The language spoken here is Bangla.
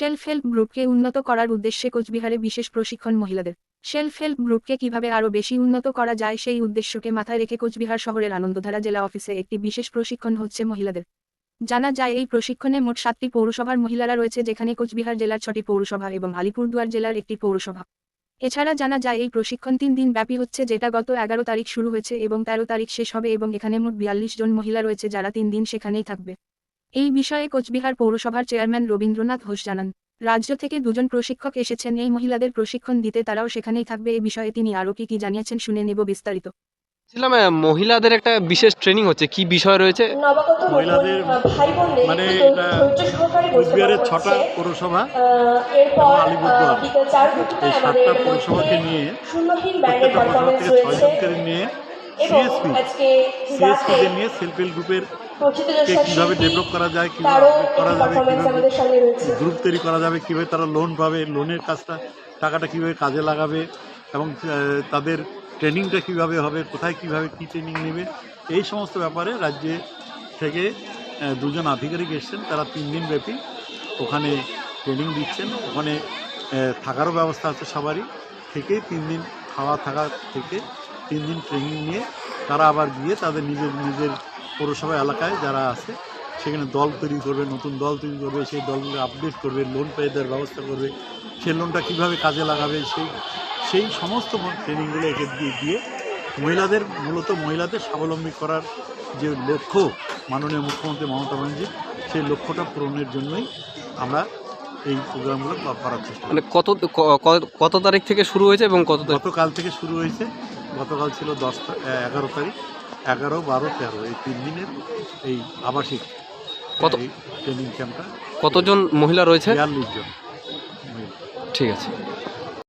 সেলফ হেল্প গ্রুপকে উন্নত করার উদ্দেশ্যে কোচবিহারে বিশেষ প্রশিক্ষণ মহিলাদের। সেলফ হেল্প গ্রুপকে কীভাবে আরও বেশি উন্নত করা যায় সেই উদ্দেশ্যকে মাথায় রেখে কোচবিহার শহরের আনন্দধারা জেলা অফিসে একটি বিশেষ প্রশিক্ষণ হচ্ছে মহিলাদের। জানা যায়, এই প্রশিক্ষণে মোট সাতটি পৌরসভার মহিলারা রয়েছে, যেখানে কোচবিহার জেলার ছটি পৌরসভা এবং আলিপুরদুয়ার জেলার একটি পৌরসভা। এছাড়া জানা যায়, এই প্রশিক্ষণ তিন দিন ব্যাপী হচ্ছে, যেটা গত এগারো তারিখ শুরু হয়েছে এবং তেরো তারিখ শেষ হবে এবং এখানে মোট বিয়াল্লিশ জন মহিলা রয়েছে, যারা তিন দিন সেখানেই থাকবে। এই বিষয়ে কোচবিহার পৌরসভার চেয়ারম্যান রবীন্দ্রনাথ ঘোষ জানান। রাজ্য থেকে দুজন প্রশিক্ষক এসেছেন। এই মহিলাদের প্রশিক্ষণ দিতে তারাও সেখানেই থাকবে। এ বিষয়ে তিনি আরও কি কি জানিয়েছেন শুনে নেব বিস্তারিত। ছিলাম মহিলাদের একটা বিশেষ ট্রেনিং হচ্ছে। কি বিষয় রয়েছে? মহিলাদের মানে কোচবিহারের ছটা পৌরসভা আলিপুরদুয়ার। এই সাতটা পৌরসভাকে নিয়ে প্রত্যেকটা পৌরসভা থেকে ছয়জনকে নিয়ে সিএসপি সিএসপিদের নিয়ে সেলফ হেল্প গ্রুপের কীভাবে ডেভেলপ করা যায় কীভাবে করা যাবে কীভাবে গ্রুপ তৈরি করা যাবে কীভাবে তারা লোন পাবে লোনের কাজটা টাকাটা কীভাবে কাজে লাগাবে এবং তাদের ট্রেনিংটা কীভাবে হবে কোথায় কীভাবে কী ট্রেনিং নেবে এই সমস্ত ব্যাপারে রাজ্যে থেকে দুজন আধিকারিক এসছেন তারা তিন দিন ব্যাপী ওখানে ট্রেনিং দিচ্ছেন ওখানে থাকারও ব্যবস্থা আছে সবারই থেকে তিন দিন খাওয়া থাকা থেকে তিন দিন ট্রেনিং নিয়ে তারা আবার গিয়ে তাদের নিজের নিজের পৌরসভা এলাকায় যারা আছে সেখানে দল তৈরি করবে নতুন দল তৈরি করবে সেই দলগুলো আপডেট করবে লোন পেয়ে দেওয়ার ব্যবস্থা করবে। সেই লোনটা কীভাবে কাজে লাগাবে সেই সেই সমস্ত ট্রেনিংগুলো একে দিয়ে দিয়ে মহিলাদের মূলত মহিলাদের স্বাবলম্বী করার যে লক্ষ্য মাননীয় মুখ্যমন্ত্রী মমতা ব্যানার্জি সেই লক্ষ্যটা পূরণের জন্যই আমরা এই প্রোগ্রামগুলো করার চেষ্টা মানে কত কত তারিখ থেকে শুরু হয়েছে এবং কত গতকাল থেকে শুরু হয়েছে। গতকাল ছিল দশ এগারো তারিখ। এগারো বারো তেরো এই তিন দিনের এই আবাসিক কত- ট্রেনিং ক্যাম্পটা কতজন মহিলা রয়েছে? বিয়াল্লিশ জন। ঠিক আছে।